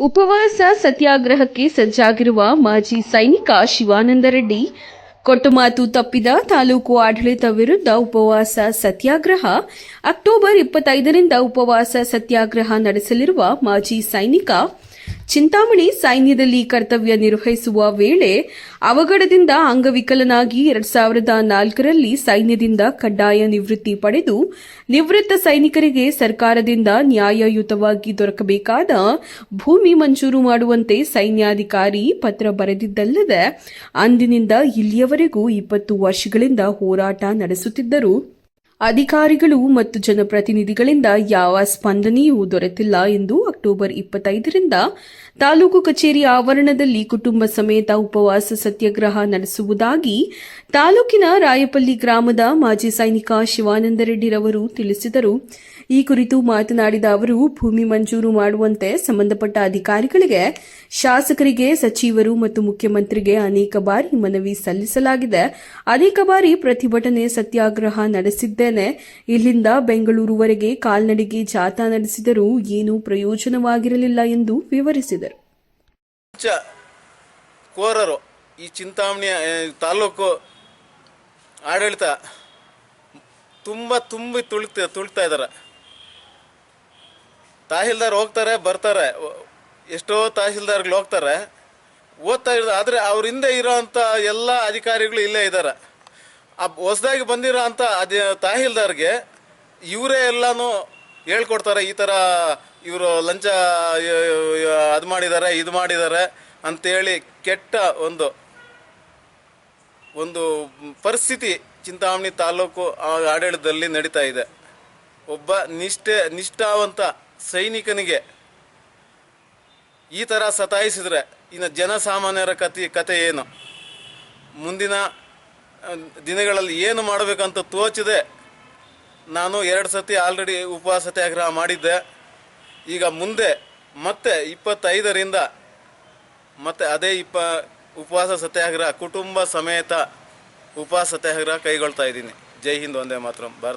ಉಪವಾಸ ಸತ್ಯಾಗ್ರಹಕ್ಕೆ ಸಜ್ಜಾಗಿರುವ ಮಾಜಿ ಸೈನಿಕ ಶಿವಾನಂದ ರೆಡ್ಡಿ ಕೊಟ್ಟ ಮಾತು ತಪ್ಪಿದ ತಾಲೂಕು ಆಡಳಿತ ವಿರುದ್ಧ ಉಪವಾಸ ಸತ್ಯಾಗ್ರಹ, ಅಕ್ಟೋಬರ್ ಇಪ್ಪತ್ತೈದರಿಂದ ಉಪವಾಸ ಸತ್ಯಾಗ್ರಹ ನಡೆಸಲಿರುವ ಮಾಜಿ ಸೈನಿಕ ಚಿಂತಾಮಣಿ ಸೈನ್ಯದಲ್ಲಿ ಕರ್ತವ್ಯ ನಿರ್ವಹಿಸುವ ವೇಳೆ ಅವಘಡದಿಂದ ಅಂಗವಿಕಲನಾಗಿ ಎರಡ್ ಸಾವಿರದ ನಾಲ್ಕರಲ್ಲಿ ಸೈನ್ಯದಿಂದ ಕಡ್ಡಾಯ ನಿವೃತ್ತಿ ಪಡೆದು ನಿವೃತ್ತ ಸೈನಿಕರಿಗೆ ಸರ್ಕಾರದಿಂದ ನ್ಯಾಯಯುತವಾಗಿ ದೊರಕಬೇಕಾದ ಭೂಮಿ ಮಂಜೂರು ಮಾಡುವಂತೆ ಸೈನ್ಯಾಧಿಕಾರಿ ಪತ್ರ ಬರೆದಿದ್ದಲ್ಲದೆ ಅಂದಿನಿಂದ ಇಲ್ಲಿಯವರೆಗೂ ಇಪ್ಪತ್ತು ವರ್ಷಗಳಿಂದ ಹೋರಾಟ ನಡೆಸುತ್ತಿದ್ದರು. ಅಧಿಕಾರಿಗಳು ಮತ್ತು ಜನಪ್ರತಿನಿಧಿಗಳಿಂದ ಯಾವ ಸ್ಪಂದನೆಯೂ ದೊರೆತಿಲ್ಲ ಎಂದು ಅಕ್ಟೋಬರ್ ಇಪ್ಪತ್ತೈದರಿಂದ ತಾಲೂಕು ಕಚೇರಿ ಆವರಣದಲ್ಲಿ ಕುಟುಂಬ ಸಮೇತ ಉಪವಾಸ ಸತ್ಯಾಗ್ರಹ ನಡೆಸುವುದಾಗಿ ತಾಲೂಕಿನ ರಾಯಪಲ್ಲಿ ಗ್ರಾಮದ ಮಾಜಿ ಸೈನಿಕ ಶಿವಾನಂದ ರೆಡ್ಡಿರವರು ತಿಳಿಸಿದರು. ಈ ಕುರಿತು ಮಾತನಾಡಿದ ಅವರು, ಭೂಮಿ ಮಂಜೂರು ಮಾಡುವಂತೆ ಸಂಬಂಧಪಟ್ಟ ಅಧಿಕಾರಿಗಳಿಗೆ ಶಾಸಕರಿಗೆ, ಸಚಿವರು ಮತ್ತು ಮುಖ್ಯಮಂತ್ರಿಗೆ ಅನೇಕ ಬಾರಿ ಮನವಿ ಸಲ್ಲಿಸಲಾಗಿದೆ. ಅನೇಕ ಬಾರಿ ಪ್ರತಿಭಟನೆ, ಸತ್ಯಾಗ್ರಹ ನಡೆಸಿದ್ದೇನೆ. ಇಲ್ಲಿಂದ ಬೆಂಗಳೂರುವರೆಗೆ ಕಾಲ್ನಡಿಗೆ ಜಾಥಾ ನಡೆಸಿದರೂ ಏನೂ ಪ್ರಯೋಜನವಾಗಿರಲಿಲ್ಲ ಎಂದು ವಿವರಿಸಿದರು. ಕೋರರು ಈ ಚಿಂತಾಮಣಿಯ ತಾಲೂಕು ಆಡಳಿತ ತುಂಬ ತುಂಬಿ ತುಳಿತಾ ಇದ್ದಾರೆ. ತಹಸೀಲ್ದಾರ್ ಹೋಗ್ತಾರೆ, ಬರ್ತಾರೆ. ಎಷ್ಟೋ ತಹಶೀಲ್ದಾರ್ಗಳು ಹೋಗ್ತಾರೆ. ಓದ್ತಾ ಇರೋದು, ಆದರೆ ಅವ್ರ ಹಿಂದೆ ಇರೋವಂಥ ಎಲ್ಲ ಅಧಿಕಾರಿಗಳು ಇಲ್ಲೇ ಇದ್ದಾರೆ ಆ ಹೊಸದಾಗಿ ಬಂದಿರೋ ಅಂಥ ಅದೇ ತಹಸೀಲ್ದಾರ್ಗೆ ಇವರೇ ಎಲ್ಲನೂ ಹೇಳ್ಕೊಡ್ತಾರೆ, ಈ ಥರ ಇವರು ಲಂಚ ಅದು ಮಾಡಿದ್ದಾರೆ ಇದು ಮಾಡಿದ್ದಾರೆ ಅಂತೇಳಿ ಕೆಟ್ಟ ಒಂದು ಒಂದು ಪರಿಸ್ಥಿತಿ ಚಿಂತಾಮಣಿ ತಾಲೂಕು ಆಡಳಿತದಲ್ಲಿ ನಡೀತಾ ಇದೆ. ಒಬ್ಬ ನಿಷ್ಠೆ, ನಿಷ್ಠಾವಂತ ಸೈನಿಕನಿಗೆ ಈ ಥರ ಸತಾಯಿಸಿದರೆ ಇನ್ನು ಜನಸಾಮಾನ್ಯರ ಕತೆ ಕತೆ ಏನು? ಮುಂದಿನ ದಿನಗಳಲ್ಲಿ ಏನು ಮಾಡಬೇಕಂತ ತೋಚಿದೆ. ನಾನು ಎರಡು ಸತಿ ಆಲ್ರೆಡಿ ಉಪವಾಸ ಸತ್ಯಾಗ್ರಹ ಮಾಡಿದ್ದೆ. ಈಗ ಮುಂದೆ ಮತ್ತೆ ಇಪ್ಪತ್ತೈದರಿಂದ ಮತ್ತೆ ಅದೇ ಇಪ್ಪ, ಉಪವಾಸ ಸತ್ಯಾಗ್ರಹ, ಕುಟುಂಬ ಸಮೇತ ಉಪವಾಸ ಸತ್ಯಾಗ್ರಹ ಕೈಗೊಳ್ತಾ ಇದ್ದೀನಿ. ಜೈ ಹಿಂದ್ ಒಂದೇ ಮಾತ್ರ. ಭಾರತ